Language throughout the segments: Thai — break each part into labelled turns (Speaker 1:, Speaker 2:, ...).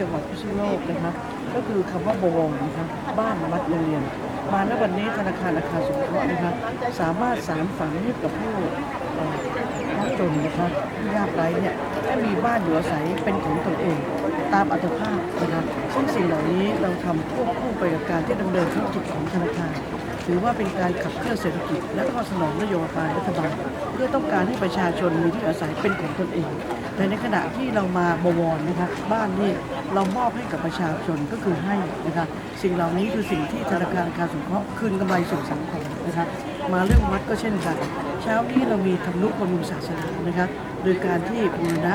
Speaker 1: จังหวัดพิษณุโลกนะคะก็คือคำว่าบวรนะคะบ้านวัดโรงเรียน มาณวันนี้ธนาคารอาคารสงเคราะห์นะคะสามารถสารฝันให้กับผู้ยากจนนะคะผู้ยากไร้เนี่ยให้มีบ้านอยู่อาศัยเป็นของตนเอง ตามอัตภาพนะคะซึ่งสิ่งเหล่านี้เราทำควบคู่ไปกับการที่ดำเนินธุรกิจของธนาคาร ถือว่าเป็นการขับเคลื่อนเศรษฐกิจ และก็สนองนโยบายรัฐบาลเพื่อต้องการให้ประชาชนมีที่อาศัยเป็นของตนเอง แต่ในขณะที่เรามาบวรนะคะบ้านนี่เรามอบให้กับประชาชนก็คือให้นะคะสิ่งเหล่านี้คือสิ่งที่ธนาคารอาคารสงเคราะห์คืนกำไรสู่สังคมนะคะมาเรื่องวัดก็เช่นกัน เช้านี้เรามีทำนุบำรุงศาสนานะคะโดยการที่บูรณะ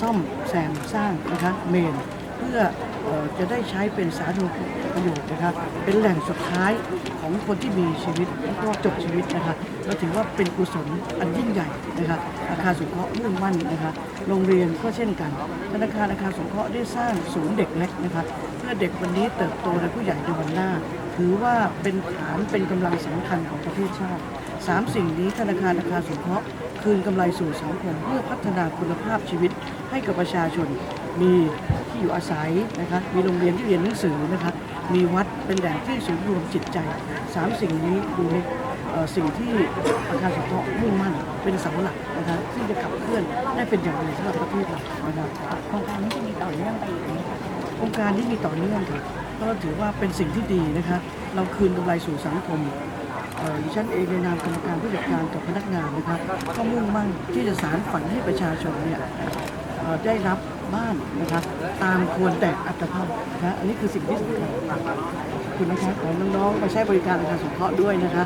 Speaker 1: ซ่อมแซมสร้างนะคะเมน เพื่ออจะได้ใช้เป็นสาธารณประโยชน์นะครับเป็นแหล่งสุดท้ายของคนที่มีชีวิตแล้วก็จบชีวิตนะครับเราถือว่าเป็นกุศลอันยิ่งใหญ่นะครับอาคารสงเคราะห์มุ่งมั่นนะครับโรงเรียนก็เช่นกันธนาคารอาคารสงเคราะห์ได้สร้างศูนย์เด็กเล็กนะครับเพื่อเด็กวันนี้เติบโตในผู้ใหญ่ในวันหน้า ถือว่าเป็นฐานเป็นกำลังสำคัญของประเทศชาติสามสิ่งนี้ธนาคารอาคารสงเคราะห์คืนกำไรสู่สังคมเพื่อพัฒนาคุณภาพชีวิตให้กับประชาชนมี ที่อยู่อาศัยนะคะมีโรงเรียนที่เรียนหนังสือนะคะมีวัดเป็นแหล่งที่ศูนย์รวมจิตใจสามสิ่งนี้ดูในเอ่อสิ่งที่อาคารสงเคราะห์มุ่งมั่นเป็นเสาหลักนะคะที่จะขับเคลื่อนได้เป็นอย่างดีสำหรับประเทศเรานะครับ
Speaker 2: โครงการนี้จะมีต่อเนื่องไปอีกไหมคะ
Speaker 1: โครงการนี้มีต่อเนื่องค่ะก็ถือว่าเป็นสิ่งที่ดีนะคะเราคืนกำไรสู่สังคมเอ่อดิฉันเองในนามกรรมการผู้จัดการกับพนักงานนะคะก็มุ่งมั่นที่จะสารฝันให้ประชาชนเนี่ยเอ่อได้รับ บ้านนะคะตามควรแต่อัตภาพนะอันนี้คือสิ่งที่สำคัญคุณนะคะขอน้องๆมาใช้บริการอาคารสงเคราะห์ด้วยนะคะ